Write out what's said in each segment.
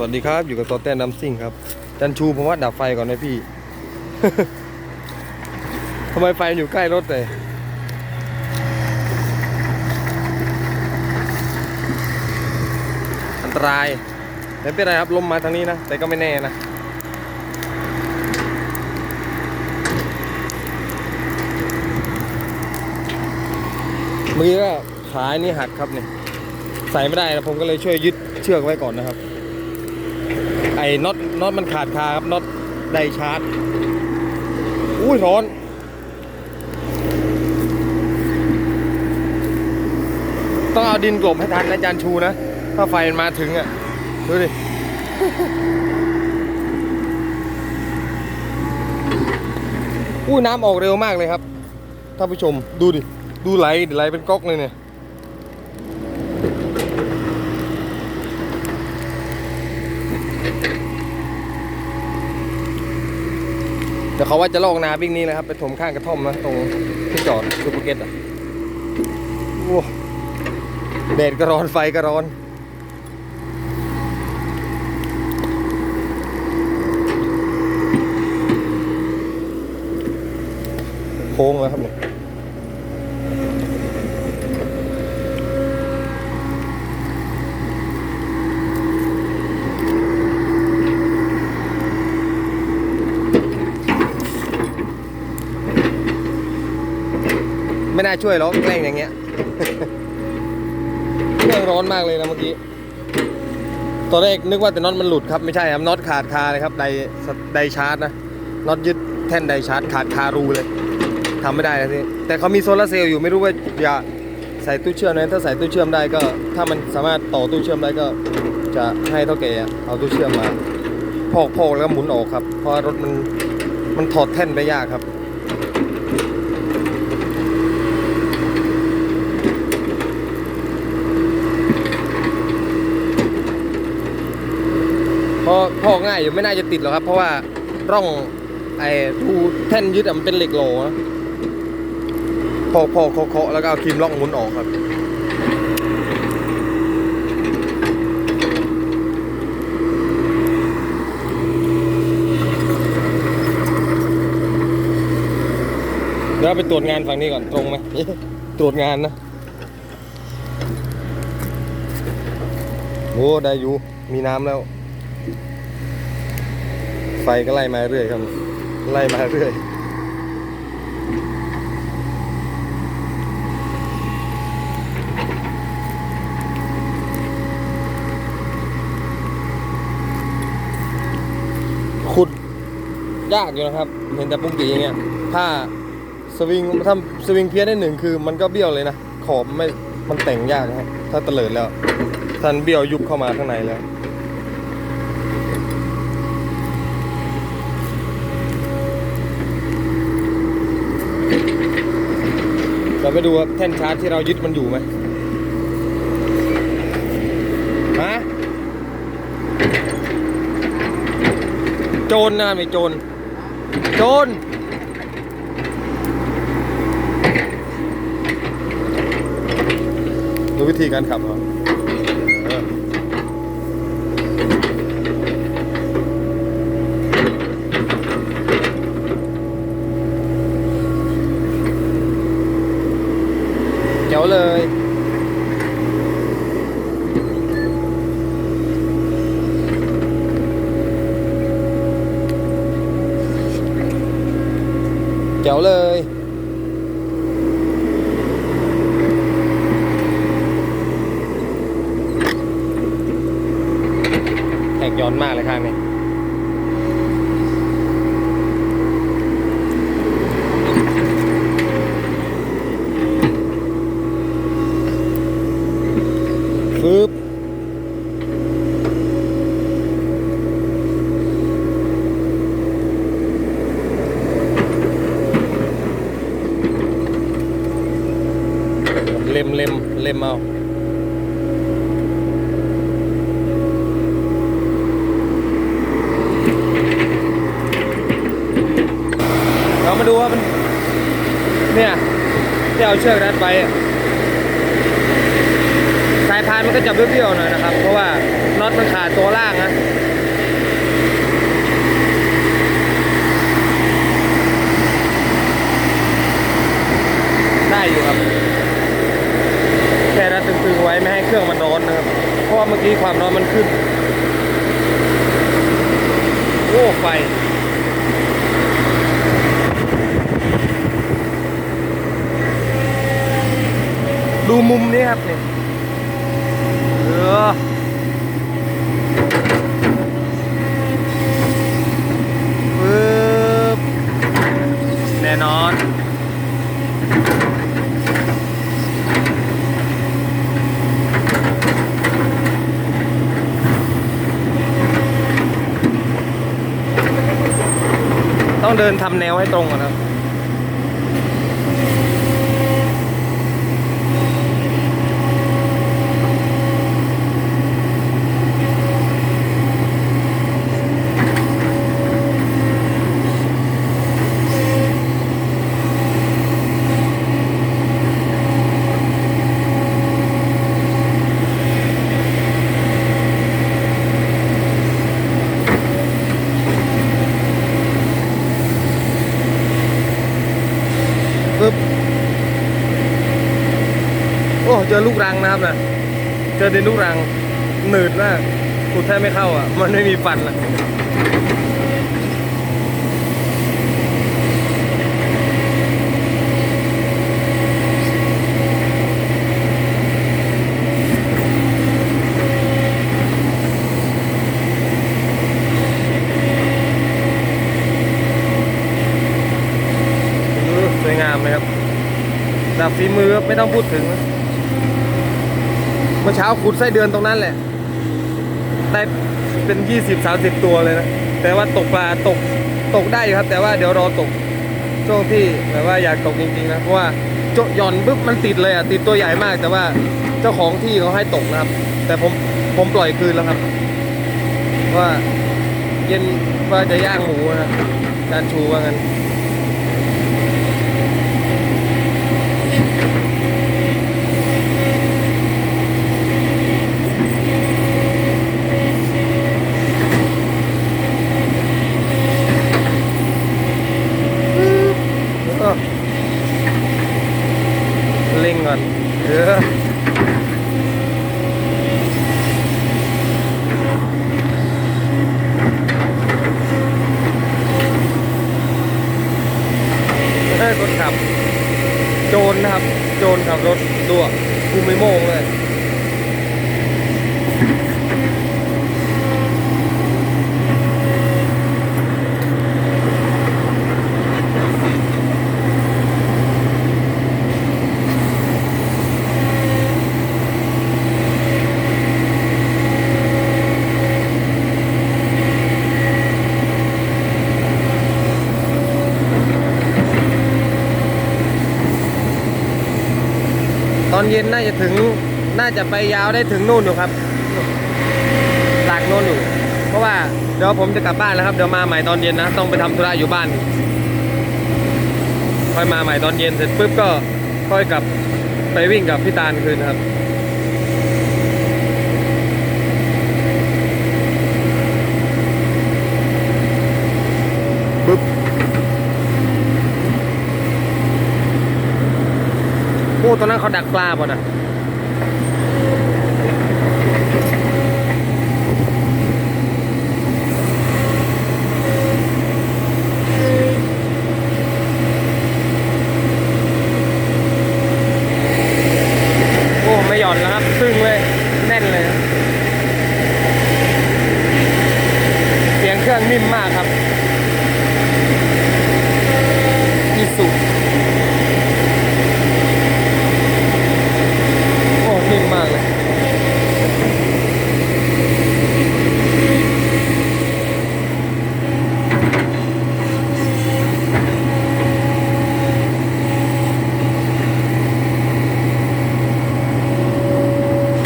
สวัสดีครับ อยู่กับตัวแต้นน้ำซิ่งครับ จันชูผมว่าดับไฟก่อนนะพี่ ทำไมไฟอยู่ใกล้รถเลยอันตราย ไม่เป็นไรครับลมมาทางนี้นะ แต่ก็ไม่แน่นะเมื่อกี้ก็ขาอันนี้หักครับเนี่ยใส่ไม่ได้นะผมก็เลยช่วยยึดเชือกไว้ก่อนนะครับ ไอ้น็อตน็อตมันขาดคาครับน็อตไดชาร์จอุ้ยร้อนต้องเอาดินกลบให้ทันนะจารย์ชูนะ ถ้าไฟมันมาถึงอะ ดูดิอุ้ยน้ำออกเร็วมากเลยครับท่านผู้ชมดูดิ ดูไหลไหลเป็นก๊อกเลยเนี่ย เดี๋ยวเขาว่าจะลอกนาวิ่งนี้เลยครับ ไปถมข้างกระท่อมนะตรงที่จอดซูเปอร์เก็ตอะโอ้แดดก็ร้อนไฟก็ร้อนโค้งแล้วครับเนี่ย ไม่น่าช่วยหรอกแกล้งอย่างเงี้ยเครื่องร้อนมากเลยนะเมื่อกี้ตอนแรกนึกว่าแต่น็อตมันหลุดครับไม่ใช่ครับน็อตขาดคาเลยครับไดไดชาร์จนะน็อตยึดแท่นไดชาร์จขาดคารูเลยทำไม่ได้นะที่แต่เขามีโซลาเซลล์อยู่ไม่รู้ว่าอย่าใส่ตู้เชื่อมนะถ้าใส่ตู้เชื่อมได้ก็ ถ้ามันสามารถต่อตู้เชื่อมได้ก็ จะให้เท่าแก่เอาตู้เชื่อมมาพอกพอกแล้วก็หมุนออกครับเพราะรถมันมันถอดแท่นไปยากครับ เพอกง่ายอยู่ไม่น่าจะติดหรอกครับ เพราะว่าร่องไอ้ทูแท่นยึดมันเป็นเหล็กโหลนะพอพอเคาะเคาะแล้วก็เอาครีมล่องมุนออกครับเดี๋ยวเราไปตรวจงานฝั่งนี้ก่อนตรงไหมตรวจงานนะโอ้ได้อยู่มีน้ำแล้ว ฟก็ไล่มาเรื่อยครับ ไล่มาเรื่อยขุดยากอยู่นะครับ เห็นแต่ปุ้งตีอย่างเงี้ยถ้าสวิงถ้าสวิงเพี้ยนได้หนึ่งคือ มันก็เบี้ยวเลยนะขอบไม่มันแต่งยากนะครับถ้าเตลิดแล้วท่านเบี้ยวยุบเข้ามาข้างในแล้ว เราไปดูครับแท่นชาร์จที่เรายึดมันอยู่ไหมฮะโจรนะไม่โจรโจรดูวิธีการขับครับเออเจ๋วเลย เจ๋วเลยแตกย้อนมากเลยข้างนี้ฟึบเล็มเล็มเล็มเอา เรามาดูว่ามัน เนี่ยที่เอาเชือกรัดไว้สายพานมันก็จะเบี้ยวๆหน่อยนะครับ เพราะว่าน็อตมันขาดตัวล่างนะได้อยู่ครับแค่รัดตึงๆไว้ไม่ให้เครื่องมันร้อนนะครับ เพราะว่าเมื่อกี้ความร้อนมันขึ้นโอ้ไฟ ดูมุมนี้ครับเนี่ยเออปึ๊บแน่นอนต้องเดินทำแนวให้ตรงก่อนครับปึ๊บ เจอลูกรังนะครับนะเจอดินลูกรังหนืดมากขุดแทบไม่เข้าอะ มันไม่มีฟันอะเออสวยงามเลยครับดาบฝีมือไม่ต้องพูดถึงนะ เมื่อเช้าขุดไส้เดือนตรงนั้นแหละ ได้เป็นยี่สิบสาสิบตัวเลยนะ แต่ว่าตกปลาตกตกได้ครับ แต่ว่าเดี๋ยวรอตกช่วงที่แบบว่าอยากตกจริงๆนะ เพราะว่าโจหย่อนปุ๊บมันติดเลยอะติดตัวใหญ่มาก แต่ว่าเจ้าของที่เขาให้ตกนะครับ แต่ผมผมปล่อยคืนแล้วครับ ว่าเย็นว่าจะย่างหมูนะจานชูว่างั้น เออเล่งก่อน เฮ้ยคนขับ โจรนะครับ โจรขับรถดัวกูไม่โมงเลย น่าจะถึงน่าจะไปยาวได้ถึงนู่นอยู่ครับหลักโน่นอยู่เพราะว่าเดี๋ยวผมจะกลับบ้านแล้วครับเดี๋ยวมาใหม่ตอนเย็นนะต้องไปทำธุระอยู่บ้านค่อยมาใหม่ตอนเย็นเสร็จปุ๊บก็ค่อยกลับไปวิ่งกับพี่ตาลคืนครับ ตอนนั้นเขาดักปลาป่นะโอ้ไม่หย่อนแล้วครับซึ่งเลย แน่นเลย เสียงเครื่องนิ่มมากครับอีสุโอ้นิ่มมากเลย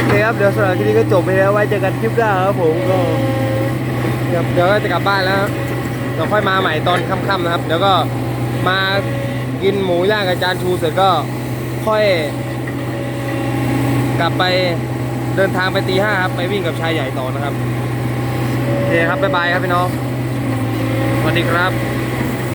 โอ เคครับเดี๋ยวสำหรับคลิปนี้ก็จบไปแล้วไว้เจอกันคลิปหน้าครับผมก็เดี๋ยวก็จะกลับบ้านแล้วครับเดี๋ยวค่อยมาใหม่ตอนค่ำๆนะครับ เดี๋ยวก็มากินหมูย่างกับจานชูเสร็จก็ค่อย กลับไปเดินทางไปตีห้าครับ ไปวิ่งกับชายใหญ่ต่อนะครับโอเคครับบ๊ายบายครับพี่น้องสวัสดีครับ